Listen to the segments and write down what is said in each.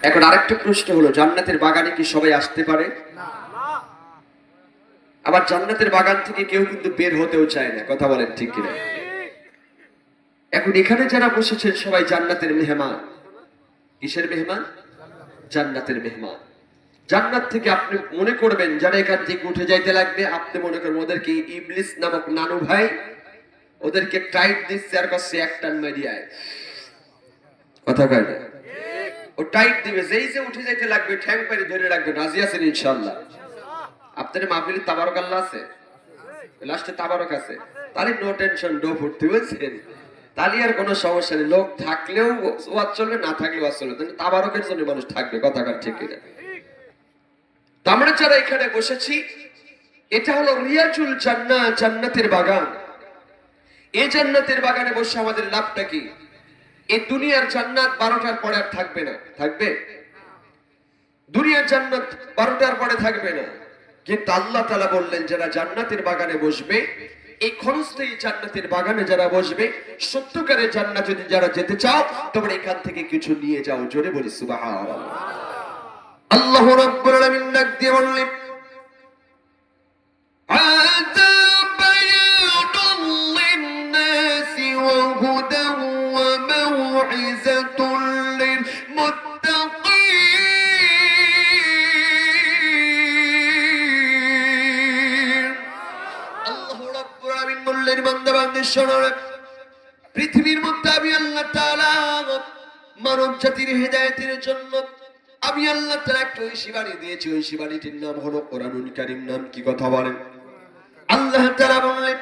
এখন আরেকটা প্রশ্ন হলো, জান্নাতের বাগানে কি সবাই আসতে পারে? আবার জান্নাতের বাগান থেকে কেউ কিন্তু বের হতেও চায় না, কথা বলেন ঠিক কিনা? এখন এখানে যারা বসেছেন সবাই জান্নাতের মেহমান। কিসের মেহমান? জান্নাতের মেহমান। জান্নাত থেকে আপনি মনে করবেন, যারা এখান থেকে উঠে যাইতে লাগবে, আপনি মনে করবেন ওদেরকে ইবলিস নামক নানু ভাই, ওদেরকে টাইট দিচ্ছে আর কাছে এক টান মারিয়ায় কথা কয় না? ও টাইট দিবে, যেই যে উঠে যাইতে লাগবে, ঠ্যাং পারি ধরে রাখবে, রাজি আছেন ইনশাল্লাহ আপনার মাহফিলে তাবারক আল্লাহ আছে? লাস্টে তাবারক আছে। তাহলে নো টেনশন ডো ফুটতে বলছেন তাহলে আর কোনো সমস্যা নেই। লোক থাকলেও ওয়াজ চলবে, না থাকলেও ওয়াজ চলবে। কিন্তু তাবারকের জন্য মানুষ থাকবে, কথা কার ঠিক কিনা? আমরা যারা এখানে বসেছি, এটা হলো রিয়াজুল জান্না জান্নাতের বাগান। এই জান্নাতের বাগানে বসে আমাদের লাভটা কি? এই দুনিয়ার জান্নাত বারোটার পরে আর থাকবে না। থাকবে? দুনিয়ার জান্নাত বারোটার পরে থাকবে না। কিন্তু আল্লাহ তালা বললেন, যারা জান্নাতের বাগানে বসবে, এই জান্নাতের বাগানে যারা বসবে, সত্যকারের জান্নাত যদি যারা যেতে চাও, তোমরা এখান থেকে কিছু নিয়ে যাও। জোরে বলি সুবাহ আল্লাহ দিয়ে বললেন وموعظة للمتقين আল্লাহ রাব্বুল আলামিন বললেন বান্দা বান্দী শোনো রে। পৃথিবীর মধ্যে আমি আল্লাহ তাআলা মানব জাতির হেদায়েতের জন্য আমি আল্লাহ তাআলা একটা ঐশী বাণী দিয়েছি ঐশী বাণীটির নাম হলো কোরআনুল কারীম নাম কি কথা বলেন আল্লাহ তাআলা বললেন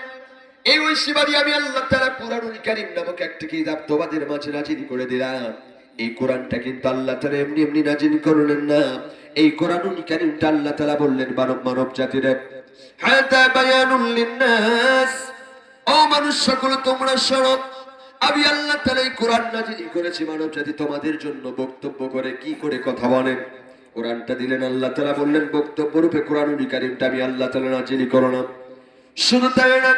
এই ঐশী বাণী আমি আল্লাহ তাআলা কোরআনুল কারীম নামক একটা কিতাব তোমাদের মাঝে নাজিল করে দিলাম। এই কোরআনটা কিন্তু আল্লাহ তাআলা এমনি এমনি নাজিল করলেন না। এই কোরআনুল কারীমটা আল্লাহ তাআলা বললেন, মানব মানব জাতির ও মানুষ সকল, তোমরা শোনো। আমি আল্লাহ তাআলা এই কোরআন নাজিল করেছি। মানব জাতি তোমাদের জন্য বক্তব্য করে কি করে কথা বলেন? কোরআনটা দিলেন আল্লাহ তাআলা বললেন বক্তব্য রূপে কোরআনুল কারীমটা আমি আল্লাহ তাআলা নাজিল করলাম। শুধু তাই না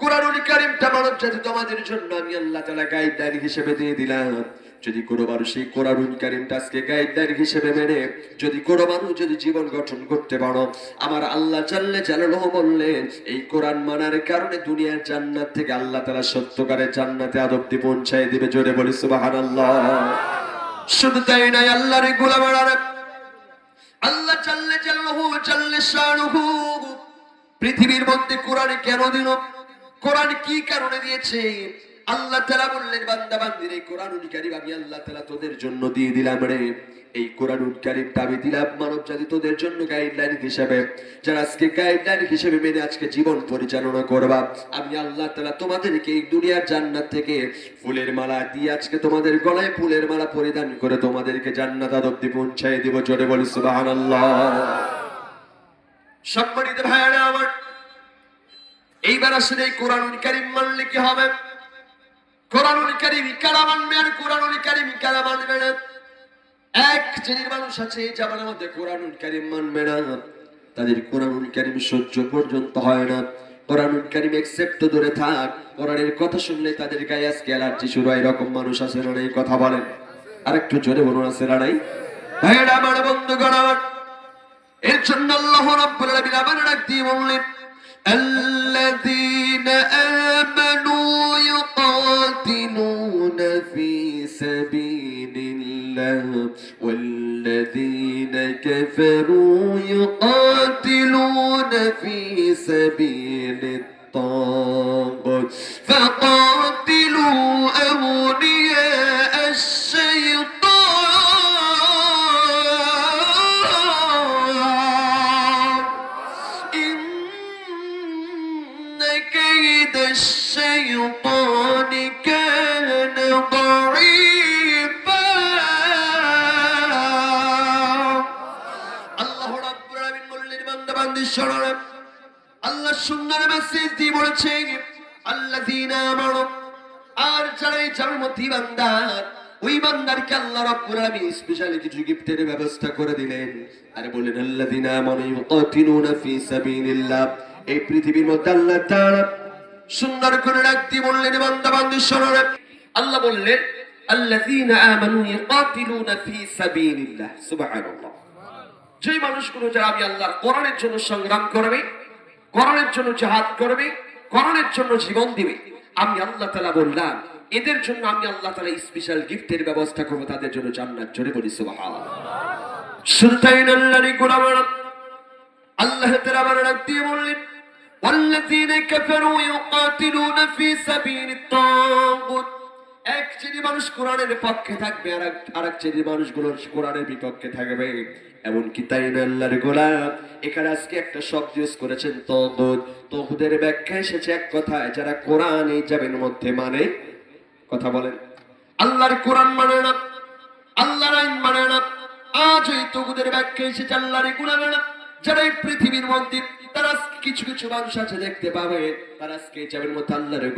কোরআনুল কারীমটা মানব জাতি তোমাদের জন্য আমি আল্লাহ তাআলা গাইডলাইন হিসেবে দিয়ে দিলাম। যদি কোনো মানুষ এই কোরআনুল কারীমটা আজকে গাইডলাইন হিসেবে মেনে, যদি কোনো মানুষ যদি জীবন গঠন করতে পারো, আমার আল্লাহ জানলে জানালো বললেন, এই কোরআন মানার কারণে দুনিয়ার জান্নাত থেকে আল্লাহ তাআলা সত্যকারের জান্নাতে আদবটি পৌঁছায় দিবে। জোরে বলি, সুবহানাল্লাহ। শুধু তাই নাই আল্লাহর গোলামারা আল্লাহ চাল্লে চাল্লাহু চাল্লে শানুহু। পৃথিবীর মধ্যে কোরআনে কেন দিল? কোরআন কি কারণে দিয়েছে? আল্লাহ তাআলা বললেন, বান্দা, বান্দির, এই কোরআনুল কারীম আমি আল্লাহ তাআলা তোদের জন্য দিয়ে দিলাম রে। এই কোরআনুল কারীম আমি দিলাম মানব জাতি তোদের জন্য গাইডলাইন হিসেবে। যারা আজকে গাইডলাইন হিসেবে মেনে আজকে জীবন পরিচালনা করবা, আমি আল্লাহ তাআলা তোমাদেরকে এই দুনিয়ার জান্নাত থেকে ফুলের মালা দিয়ে আজকে তোমাদের গলায় ফুলের মালা পরিধান করে তোমাদেরকে জান্নাত অব্দি পৌঁছায় দিব। জোরে বলি, সুবহানাল্লাহ। সম্মানিত ভাইয়ারা, আমার এইবার আসলে এই কোরআনুল কারীম মানলে কি হবে? কোরআনুল কারীম কারা মানবে আর কোরআনুল কারীম কারা মানবে না? এক শ্রেণির মানুষ আছে এই জামানার মধ্যে কোরআনুল কারীম মানবে না। তাদের কোরআনুল কারীম সহ্য পর্যন্ত হয় না। কোরআনুল কারীম একসেপ্ট দূরে থাক। কোরআনের কথা শুনলে তাদের গায়ে আজকে অ্যালার্জি শুরু হয়। এরকম মানুষ আছে না এই কথা বলেন। আর একটু জোরে বলুন, আছে না নাই? ভাইয়েরা, আমার বন্ধুগণ, আমার। এর জন্য আল্লাহ রাব্বুল আলামিন আবার ডাক দিয়ে বললেন الذين آمنوا يقاتلون في سبيل الله والذين كفروا يقاتلون في سبيل সুন্দর মেসেজ দিয়ে বলেছে আল্লাযীনা আমানু, আর যারা জান্নাতি বান্দা, ওই বান্দারকে আল্লাহ স্পেশালি কিছু গিফটের ব্যবস্থা করে দিলেন। আর বলেন, আল্লাযীনা আমানু ইউকাতিলুনা ফি সাবিলিল্লাহ। এই পৃথিবীর মধ্যে আল্লাহ তাআলা সুন্দর করে দিয়ে বললেন বান্দা বান্দি রে। আল্লাহ বললেন, আল্লাযীনা আমানু ইয়াকাতিলুনা ফী সাবিলিল্লাহ। সুবহানাল্লাহ। যে মানুষগুলো যারা আমি আল্লাহর কোরআনের জন্য সংগ্রাম করবে কোরআনের জন্য জিহাদ করবে কোরআনের জন্য জীবন দিবে আমি আল্লাহ তাআলা বললাম এদের জন্য আমি আল্লাহ তাআলা স্পেশাল গিফটের ব্যবস্থা করব তাদের জন্য জান্নাত জোরে বলি সুবহানাল্লাহ সুলতান আল্লাহর গোলামারা আল্লাহ তাআলা আমার ডাক দিয়ে বললেন والذين كفروا يقاتلون في سبيل الطاغوت এক শ্রেণি মানুষ কোরআনের পক্ষে থাকবে, আর আর এক শ্রেণি মানুষগুলো কোরআনের বিপক্ষে থাকবে। এমনকি তাই আল্লাহর গোলাম, এখানে আজকে একটা শব্দ ইউজ করেছেন তহুদ। তহুদের ব্যাখ্যা এসেছে এক কথায়, যারা কোরআন এই যাবেন মধ্যে মানে কথা বলেন। আল্লাহর কোরআন মানে না, আল্লাহর আইন মানে না, আজ ওই তহুদের ব্যাখ্যা এসেছে আল্লাহর গুণাবে না যারা এই পৃথিবীর মধ্যে, তারা কিছু কিছু মানুষ আছে, দেখতে পাবে। যাবেন মতো আল্লাহরে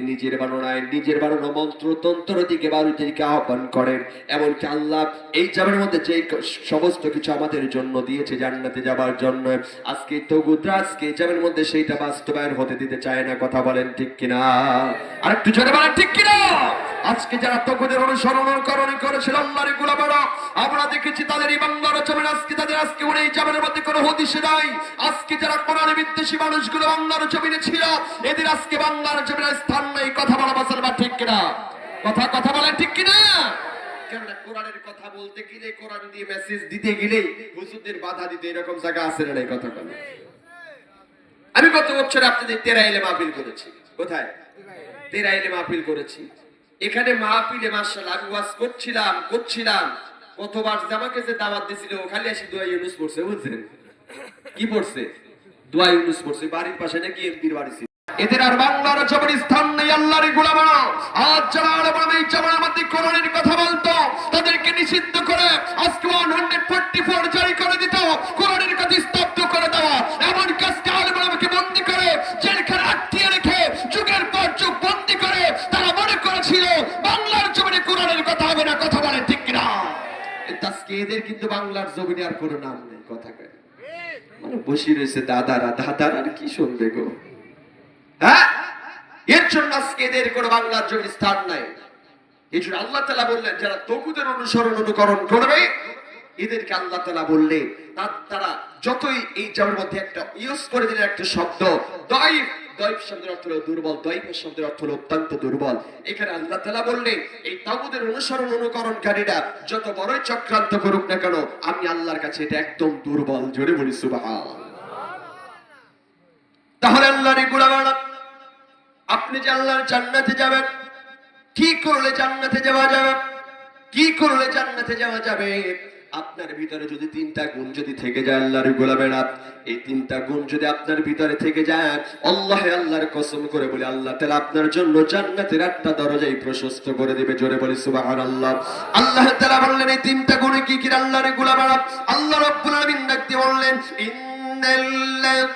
নিজের নিজের বানানো দিকে আহ্বান করেন। এমনকি আল্লাহ এই যাবের মধ্যে যে সমস্ত কিছু আমাদের জন্য দিয়েছে জান্নাতে যাবার জন্য, আজকে তগুদরা আজকে যাবের মধ্যে সেইটা বাস্তবায়ন হতে দিতে চায় না, কথা বলেন ঠিক কিনা? আর একটু জোরে বলেন, ঠিক কিনা? আজকে যারা তকুদের অনুসরণ অনুকরণ করেছিল আল্লাহর গোলামেরা, আমরা দেখেছি তাদের বাংলার জমিন। আজকে তাদের, আজকে উনি এই জামিনের মধ্যে কোনো হদিশে নাই। আজকে যারা কোরআন বিদ্বেষী মানুষগুলো বাংলার জমিনে ছিল, এদের আজকে বাংলার জমিনে স্থান নেই। কথা বলা বছর বা ঠিক কিনা? কথা কথা বলেন ঠিক কিনা? বলে? আমি গত বছর আপনাদের তেরা তেরাইলে মাহফিল করেছি। কোথায়? তেরা তেরাইলে মাহফিল করেছি। এখানে মাহফিলে মার্শাল আমি ওয়াজ করছিলাম করছিলাম। কতবার জামাকে যে দাওয়াত দিছিল খালি এসে দোয়া ইউনুস পড়ছে, বুঝছেন? কি পড়ছে? দোয়া ইউনুস পড়ছে, বাড়ির পাশে নাকি এমপির বাড়ি ছিল। এদের আর বাংলার জমির স্থান নেই আল্লাহর গোলামারা আজ যারা আলম এই জামানের মধ্যে কোরআনের কথা বলতো, তাদেরকে নিষিদ্ধ করে আজকে ওয়ান হান্ড্রেড ফোর্টি ফোর জারি করে দিত। কোরআনের কিন্তু বাংলার জমিনে আর কোনো নাম নেই, কথা কয়। মানে বসে রয়েছে দাদারা দাদারা কি শুনবে গো? হ্যাঁ? এর জন্য আজকে এদের কোনো বাংলার জমির স্থান নাই। এই জন্য আল্লাহ তালা বললেন, যারা তকুদের অনুসরণ, অনুকরণ করবে, এদেরকে আল্লাহ তালা বললে তারা যতই এই জামের মধ্যে একটা ইউজ করে দিলেন একটা শব্দ দয়ফ দয়ফ শব্দের অর্থ হলো দুর্বল দয়ফের শব্দের অর্থ হলো অত্যন্ত দুর্বল। এখানে আল্লাহ তালা বললেন, এই তাগুদের অনুসরণ, অনুকরণকারীরা যত বড়ই চক্রান্ত করুক না কেন, আমি আল্লাহর কাছে এটা একদম দুর্বল, জোরে বলি সুবাহ তাহলে আল্লাহর গুণাবানা আপনি যে আল্লাহর জান্নাতে যাবেন, কি করলে জান্নাতে যাওয়া যাবে? কি করলে জান্নাতে যাওয়া যাবে? আপনার ভিতরে যদি তিনটা গুণ যদি থেকে যায় আল্লাহর গোলামেরা এই তিনটা গুণ যদি আপনার ভিতরে থেকে যায়, আল্লাহ আল্লাহর কসম করে বলে, আল্লাহ তাআলা আপনার জন্য জান্নাতের একটা দরজাই প্রশস্ত করে দিবে, জোরে বলি, সুবহানাল্লাহ। আল্লাহ তাআলা বললেন, এই তিনটা গুণে কি কি আল্লাহর গোলামেরা আল্লাহ রাব্বুল আলামিন ডাক বললেন, ইন্নাল্লাযীনা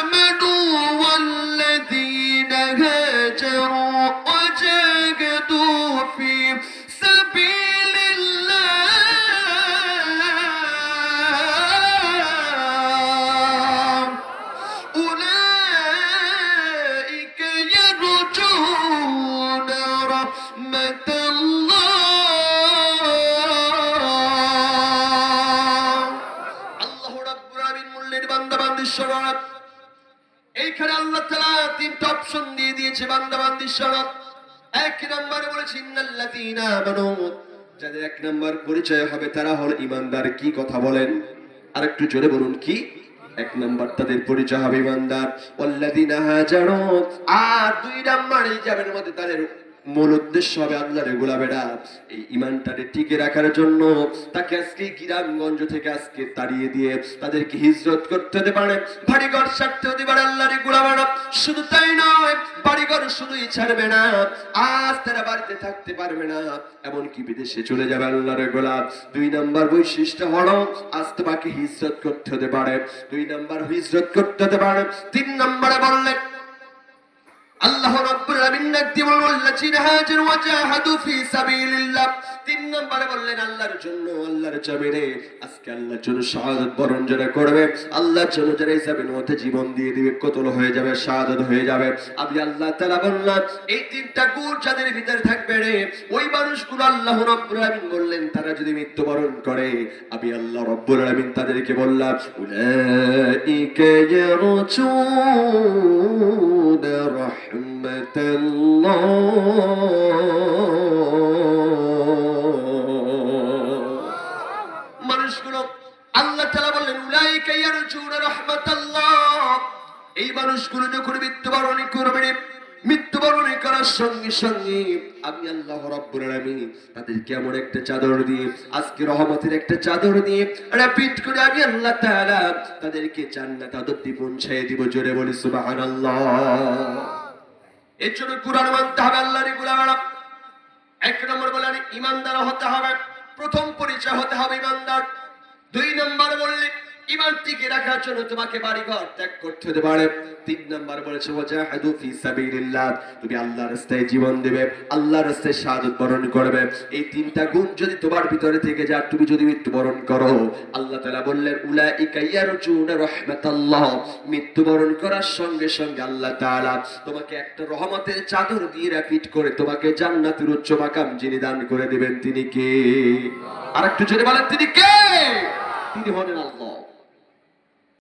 আমানু এইখানে আল্লাহ তালা তিনটা অপশন দিয়ে দিয়েছে বান্দা বান্দির সবার এক নম্বরে বলেছেন যাদের এক নম্বর পরিচয় হবে, তারা হল ইমানদার। কি কথা বলেন? আর একটু জোরে বলুন, কি? এক নম্বর তাদের পরিচয় হবে ইমানদার। আর দুই নম্বর যাবেন মধ্যে তাদের মূল উদ্দেশ্য হবে এই ইমানটাকে টিকে রাখার জন্য। তাকে আজকে থেকে আজকে তাড়িয়ে দিয়ে তাদেরকে হিজরত করতে হতে পারে। বাড়িঘর ছাড়তে হতে পারে শুধু তাই নয়, বাড়িঘর শুধুই ছাড়বে না। আজ তারা বাড়িতে থাকতে পারবে না। এমনকি বিদেশে চলে যাবে আল্লাহর গোলাপ দুই নাম্বার বৈশিষ্ট্য হলো, আজ তোমাকে হিজরত করতে হতে পারে। দুই নাম্বার হিজরত করতে হতে পারে। তিন নম্বরে বললেন আল্লাহ আলামিন হাজারু ওয়া জাহাদু সাবিলিল্লাহ। তিন নম্বরে বললেন, আল্লাহর জন্য, আল্লাহর চাবিরে আজকে আল্লাহর জন্য বরণ যারা করবে, আল্লাহর জন্য যারা জীবন দিয়ে দিবে, কতল হয়ে যাবে হয়ে যাবে। আল্লাহ তাআলা এই তিনটা গুণ যাদের ভিতরে থাকবে রে, ওই মানুষগুলো আল্লাহ রাব্বুল আলামিন বললেন, তারা যদি মৃত্যুবরণ করে, আমি আল্লাহ রব্বুল আলামিন তাদেরকে বললাম, উলাইকা رحمة الله মানুষগুলো আল্লাহ তাআলা বললেন উলাইকা ইয়ারজুনা রাহমাতাল্লাহ এই মানুষগুলো যখন মৃত্যুবরণ করবে মৃত্যুবরণ করার সঙ্গে সঙ্গে আমি আল্লাহ রাব্বুল আলামিন তাদেরকে এমন একটা চাদর দিয়ে আজকে রহমতের একটা চাদর দিয়ে রিপিট করে আমি আল্লাহ তাআলা তাদেরকে জান্নাত আদবটি পৌঁছায় দিব জোরে বলি সুবহানাল্লাহ এর জন্য কোরআন মানতে হবে, আল্লাহর গোলামেরা এক নম্বর বললেন ইমানদার হতে হবে। প্রথম পরিচয় হতে হবে ইমানদার। দুই নম্বর বললেন ইমান টিকে রাখার জন্য তোমাকে বাড়িঘর ত্যাগ করতে হতে পারে। তিন নম্বর বলেছে, ওয়াজাহাদু ফি সাবিলিল্লাহ। তুমি আল্লাহর রাস্তায় জীবন দেবে, আল্লাহর রাস্তায় শাহাদত বরণ করবে। এই তিনটা গুণ যদি তোমার ভিতরে থেকে যায়, তুমি যদি মৃত্যুবরণ করো, আল্লাহ তাআলা বললেন, উলাইকা ইয়ারজুনা রাহমাতাল্লাহ। মৃত্যুবরণ করার সঙ্গে সঙ্গে আল্লাহ তাআলা তোমাকে একটা রহমতের চাদর দিয়ে র্যাপিড করে তোমাকে জান্নাতের উচ্চ মাকাম যিনি দান করে দিবেন তিনি কে? আর একটু জোরে বলেন, তিনি কে? তিনি হলেন